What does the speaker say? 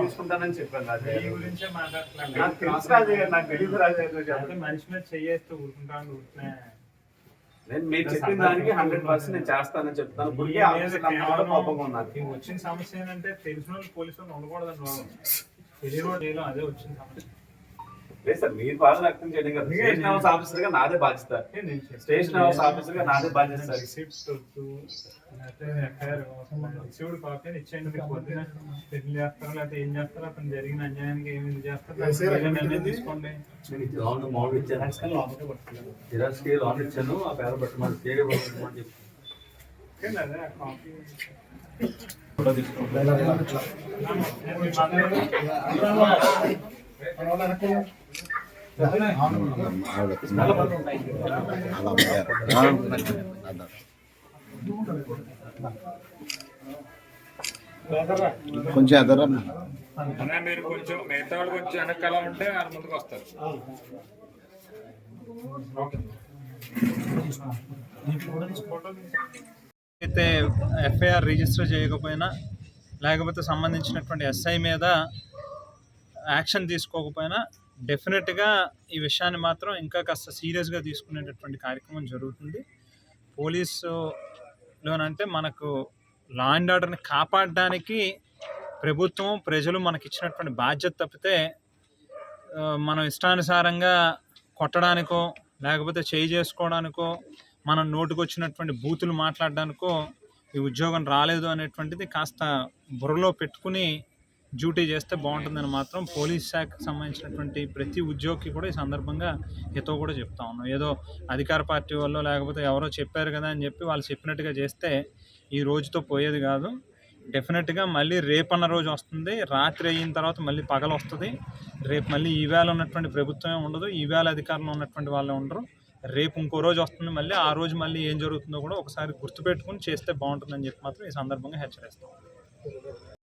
తీసుకుంటానని చెప్పాను తెలియదు. మనిషి మీద చెయ్యేస్తూ ఊరుకుంటాను నేను మీరు చెప్పిన దానికి హండ్రెడ్ పర్సెంట్ నేను చేస్తానని చెప్తాను కోపంగా ఉన్నారు ఈ వచ్చిన సమస్య ఏంటంటే తెలిసిన వాళ్ళు పోలీసు వాళ్ళు ఉండకూడదని బాబు తెలియని వాళ్ళు చేయలేం అదే వచ్చిన సమస్య. లేదు సార్ మీరు బాధ వ్యక్తం చేయడం కదా. స్టేషన్ హౌస్ ఆఫీసర్గా నాదే బాధ్యత. స్టేషన్ హౌస్ ఆఫీసర్గా నాదే బాధ్యత సార్. రిసీవ్డ్ కాపీ ఇచ్చేయండి మీకు పొద్దున పెళ్ళి చేస్తారా లేకపోతే ఏం చేస్తారో అతను జరిగిన అన్యాయానికి ఏమి చేస్తారు తీసుకోండి. లోన్ మౌంట్ ఇచ్చాను. జిరాక్స్కి లోన్ ఇచ్చాను ఆ పేరు పెట్టమని చెప్పి కాపీ తీసుకోండి. కొంచెం ఎదరా. మీరు కొంచెం మిగతా వాళ్ళు కొంచెం వెనకాల ఉంటే వాళ్ళ ముందుకు వస్తారు. అయితే ఎఫ్ఐఆర్ రిజిస్టర్ చేయకపోయినా లేకపోతే సంబంధించినటువంటి ఎస్ఐ మీద యాక్షన్ తీసుకోకపోయినా డెఫినెట్గా ఈ విషయాన్ని మాత్రం ఇంకా కాస్త సీరియస్గా తీసుకునేటటువంటి కార్యక్రమం జరుగుతుంది. పోలీసులోనంటే మనకు లా అండ్ ఆర్డర్ని కాపాడడానికి ప్రభుత్వం ప్రజలు మనకి ఇచ్చినటువంటి బాధ్యత తప్పితే మనం ఇష్టానుసారంగా కొట్టడానికో లేకపోతే చేయి చేసుకోవడానికో మనం నోటుకొచ్చినటువంటి బూతులు మాట్లాడడానికో ఈ ఉద్యోగం రాలేదు అనేటువంటిది కాస్త బుర్రలో పెట్టుకుని డ్యూటీ చేస్తే బాగుంటుందని మాత్రం పోలీస్ శాఖకు సంబంధించినటువంటి ప్రతి ఉద్యోగికి కూడా ఈ సందర్భంగా హితో కూడా చెప్తా ఉన్నాం. ఏదో అధికార పార్టీ వాళ్ళు లేకపోతే ఎవరో చెప్పారు కదా అని చెప్పి వాళ్ళు చెప్పినట్టుగా చేస్తే ఈ రోజుతో పోయేది కాదు. డెఫినెట్గా మళ్ళీ రేపన్న రోజు వస్తుంది. రాత్రి అయిన తర్వాత మళ్ళీ పగలు వస్తుంది. రేపు మళ్ళీ ఈవేళ ఉన్నటువంటి ప్రభుత్వమే ఉండదు. ఈవేళ అధికారంలో ఉన్నటువంటి వాళ్ళే ఉండరు. రేపు ఇంకో రోజు వస్తుంది. మళ్ళీ ఆ రోజు మళ్ళీ ఏం జరుగుతుందో కూడా ఒకసారి గుర్తుపెట్టుకుని చేస్తే బాగుంటుందని చెప్పి మాత్రం ఈ సందర్భంగా హెచ్చరిస్తాం.